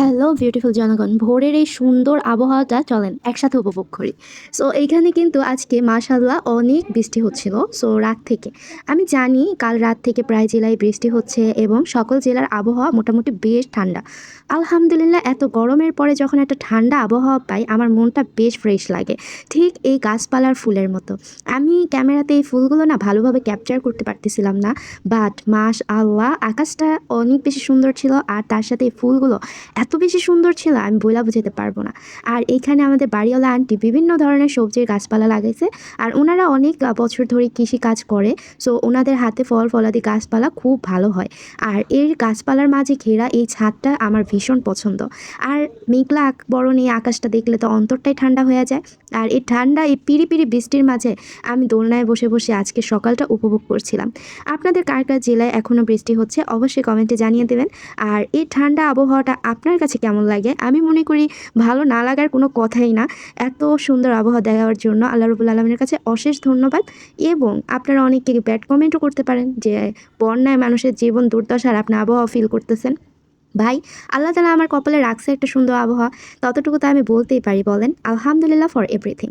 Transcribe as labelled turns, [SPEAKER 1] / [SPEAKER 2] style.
[SPEAKER 1] Hello beautiful জনগণ। ভোরের এই সুন্দর আবহাওয়াটা চলেন, একসাথে উপভোগ করি। সো এইখানে কিন্তু আজকে মাশাল্লাহ অনেক বৃষ্টি হচ্ছিল সো রাত থেকে। আমি জানি কাল রাত থেকে প্রায় জেলায় বৃষ্টি হচ্ছে এবং সকল জেলার আবহাওয়া মোটামুটি বেশ ঠান্ডা। আলহামদুলিল্লাহ, এত গরমের পরে যখন একটা ঠান্ডা আবহাওয়া পাই, আমার মনটা বেশ ফ্রেশ লাগে। ঠিক এই গাছপালার ফুলের মতো। আমি ক্যামেরাতে এই ফুলগুলো না ভালোভাবে ক্যাপচার করতে পারতেছিলাম না বাট মাস আল্লাহ আকাশটা অনেক বেশি সুন্দর ছিল, আর তার সাথে এই ফুলগুলো এত বেশি সুন্দর ছিল, আমি বইলা বুঝাতে পারব না। আর এইখানে আমাদের বাড়িওয়ালা আন্টি বিভিন্ন ধরনের সবজির গাছপালা লাগাইছে, আর ওনারা অনেক বছর ধরে কৃষি কাজ করে সো ওনাদের হাতে ফল ফলাদি গাছপালা খুব ভালো হয়। আর এর গাছপালার মাঝে ঘেরা এই ছাদটা আমার ভীষণ পছন্দ। আর মেঘলা বরণ এই আকাশটা দেখলে তো অন্তরটাই ঠান্ডা হয়ে যায়। আর এই ঠান্ডা, এই পিড়ি পিড়ি বৃষ্টির মাঝে আমি দোলনায় বসে বসে আজকে সকালটা উপভোগ করছিলাম। আপনাদের কার কার জেলায় এখনও বৃষ্টি হচ্ছে, অবশ্যই কমেন্টে জানিয়ে দেবেন। আর এই ঠান্ডা আবহাওয়াটা আপনার কাছে কেমন লাগে? আমি মনে করি ভালো না লাগার কোনো কথাই না। এত সুন্দর আবহাওয়া দেওয়ার জন্য আল্লাহ রবুল আলমের কাছে অশেষ ধন্যবাদ। এবং আপনারা অনেককে ব্যাড কমেন্টও করতে পারেন যে, বন্যায় মানুষের জীবন দুর্দশার আপনি আবহাওয়া ফিল করতেছেন। ভাই, আল্লাহ তালা আমার কপালে রাখছে একটা সুন্দর আবহাওয়া। ততটুকু তো আমি বলতেই পারি, বলেন। আলহামদুলিল্লাহ ফর এভরিথিং